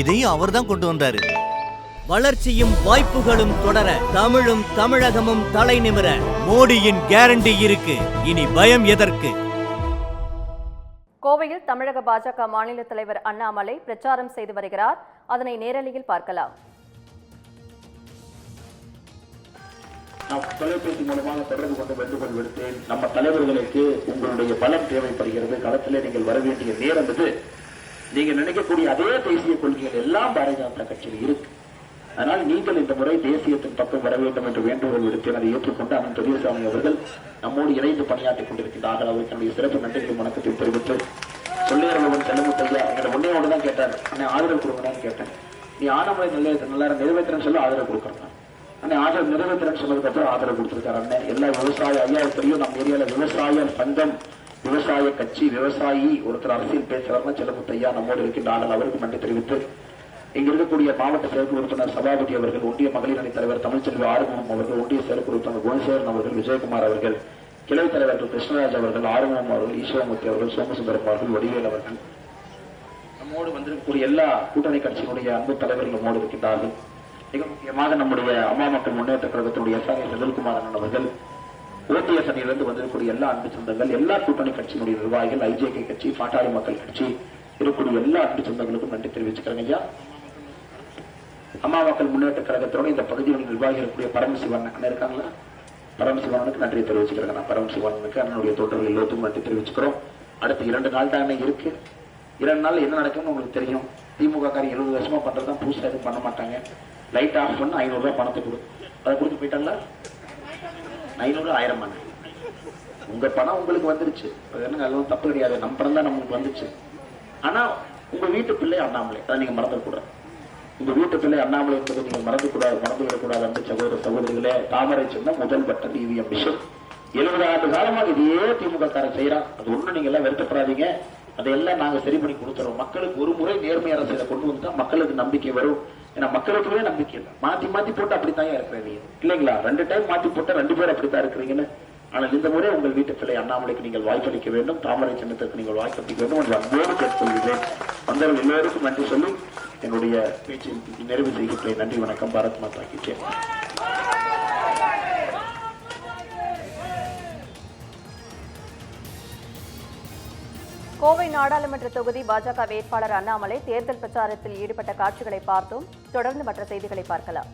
இதையும் அவர் தான் கொண்டு வந்தாரு. வளர்ச்சியும் வாய்ப்புகளும் தொடர தமிழும் தமிழகமும் தலை நிமிர. மோடியின் கேரண்டி இருக்கு. இனி பயம் எதற்கு? கோவையில் தமிழக பாஜக மாநில தலைவர் அண்ணாமலை பிரச்சாரம் செய்து வருகிறார். அதனை நேரலையில் பார்க்கலாம். தொலைபேசி மூலமாக தொடர்பு கொண்டு வேண்டுகோள் விடுத்தேன் நம்ம தலைவர்களுக்கு உங்களுடைய பலம் தேவைப்படுகிறது. களத்திலே நீங்கள் வர வேண்டிய நேரம் இது. நீங்க நினைக்கக்கூடிய அதே தேசிய கொள்கைகள் எல்லாம் பாரதிய ஜனதா கட்சியில் இருக்கு. அதனால் நீங்கள் இந்த முறை தேசியத்தின் பக்கம் வர வேண்டும் என்று வேண்டுகோள் விடுத்தேன் அதை ஏற்றுக்கொண்டு அண்ணன் பெரியசாமி அவர்கள் நம்மோடு இணைந்து பணியாற்றிக் கொண்டிருக்கிறார்கள் அவருக்கு என்னுடைய சிறப்பு நன்றிகளை வணக்கத்தை தெரிவித்து சொல்லியரவன் செல்லும் எங்களை ஒன்னே ஒன்று தான் கேட்டார். அண்ணன் ஆதரவு கொடுங்கன்னு கேட்டேன். நீ ஆனமுறை நல்ல நல்லா நிறைவேற்றுறேன்னு சொல்லி ஆதரவு கொடுக்குறேன். அண்ணே ஆதரவு நிறைவேற்றுறேன்னு சொன்னதுக்கு அப்புறம் ஆதரவு கொடுத்திருக்காரு அண்ணன் எல்லா விவசாய ஐயாயிரத்திலையும் நம்ம ஏரியாவில் விவசாய சங்கம் விவசாய கட்சி விவசாயி ஒருத்தர் அரசியல் பேசுறாருன்னா செல்லமுத்தையா நம்மோடு இருக்கின்றார்கள் அவருக்கு நன்றி தெரிவித்து இங்க இருக்கக்கூடிய மாவட்ட செயற்குழு உறுப்பினர் சபாபதி அவர்கள் ஒன்றிய மகளிர் அணி தலைவர் தமிழ்ச்செல்வி ஆறுமுகம் அவர்கள் ஒன்றிய செயற்குழு உறுப்பினர் குணசேகரன் அவர்கள் விஜயகுமார் அவர்கள் கிளை தலைவர்கள் கிருஷ்ணராஜ் அவர்கள் ஆறுமுகம் அவர்கள் ஈஸ்வரமூர்த்தி அவர்கள் சோமசுந்தரம் அவர்கள் வடிவேல் அவர்கள். நம்மோடு வந்திருக்கக்கூடிய எல்லா கூட்டணி கட்சியினுடைய அன்பு தலைவர்கள் நம்மோடு இருக்கின்றார்கள். மிக முக்கியமாக நம்முடைய அம்மா மக்கள் முன்னேற்ற கழகத்தினுடைய எஸ் ஆர் செந்தில்குமார் அண்ணன் அவர்கள் கூட்டணியிலிருந்து வந்திருக்கக்கூடிய எல்லா அன்பு சொந்தங்கள் எல்லா கூட்டணி கட்சியினுடைய நிர்வாகிகள் ஐஜேகே கட்சி பாட்டாளி மக்கள் கட்சி இருக்கக்கூடிய எல்லா அன்பு சொந்தங்களுக்கும் நன்றி தெரிவிச்சுக்கிறேங்க ஐயா. அம்மா மக்கள் முன்னேற்ற கழகத்தோட இந்த பகுதியில் நிர்வாகி இருக்கக்கூடிய பரமசிவன் அண்ணன் இருக்காங்களா? பரமசிவனுக்கு நன்றி தெரிவிச்சுக்கிறேங்க நான். பரமசிவனுக்கு அண்ணனுடைய தோட்டர்கள் எல்லோருக்கும் நன்றி தெரிவிச்சுக்கிறோம். அடுத்து இரண்டு நாள் தான் இருக்கு. இரண்டு நாள் என்ன நடக்கும்னு உங்களுக்கு தெரியும். திமுக காரி எழுபது வருஷமா பண்றதுதான் புதுசா எதுவும் பண்ண மாட்டாங்க. லைட் ஆஃப் பண்ண ஐநூறு ரூபாய் பணத்தை கொடு. அதை கொடுத்து போயிட்டாங்களா? ஐநூறு ஆயிரம் பண்ண உங்க பணம் உங்களுக்கு வந்துருச்சு. அது என்ன தப்பு கிடையாது. நம்ம பணம் தான் நமக்கு வந்துச்சு. ஆனா உங்க வீட்டு பிள்ளை அண்ணாமலை. அதை நீங்க மறந்துடக்கூடாது உங்க வீட்டு பிள்ளை அண்ணாமலை என்பதை நீங்க மறந்து கூடாது மறந்து விடக்கூடாது அந்த சகோதர சகோதரிகளே. தாமரை சொன்ன முதல் பட்டம் இவிஎம் மிஷன். எழுபது ஆண்டு காலமாக இதையே திமுக காரன் செய்யறான் அது ஒண்ணு நீங்க எல்லாம் வருத்தப்படாதீங்க அதையெல்லாம் நாங்க சரி பண்ணி கொடுத்துறோம். மக்களுக்கு ஒரு முறை நேர்மை அரசியலை கொண்டு வந்தா மக்களுக்கு நம்பிக்கை வரும். ஏன்னா மக்களுக்குமே நம்பிக்கை இல்லை. மாத்தி மாத்தி போட்டு அப்படித்தான் இருக்கிறீங்க. இல்லைங்களா? ரெண்டு டைம் மாத்தி போட்டா ரெண்டு பேர் அப்படித்தான் இருக்கிறீங்கன்னு ஆனால் இந்த முறை உங்கள் வீட்டு பிள்ளை அண்ணாமலைக்கு நீங்கள் வாய்ப்பளிக்க வேண்டும் தாமரை சின்னத்திற்கு நீங்கள் வாய்ப்பளிக்க வேண்டும் என்று அன்போடு கேட்டுக்கொள்கிறேன். வந்தவர்கள் எல்லோருக்கும் நன்றி சொல்லி என்னுடைய பேச்சை நிறைவு செய்கின்றேன் நன்றி வணக்கம். பாரத் மாதா கிச்சே கோவை நாடாளுமன்ற தொகுதி பாஜக வேட்பாளர் அண்ணாமலை தேர்தல் பிரச்சாரத்தில் ஈடுபட்ட காட்சிகளை பார்த்தோம் தொடர்ந்து மற்ற செய்திகளை பார்க்கலாம்.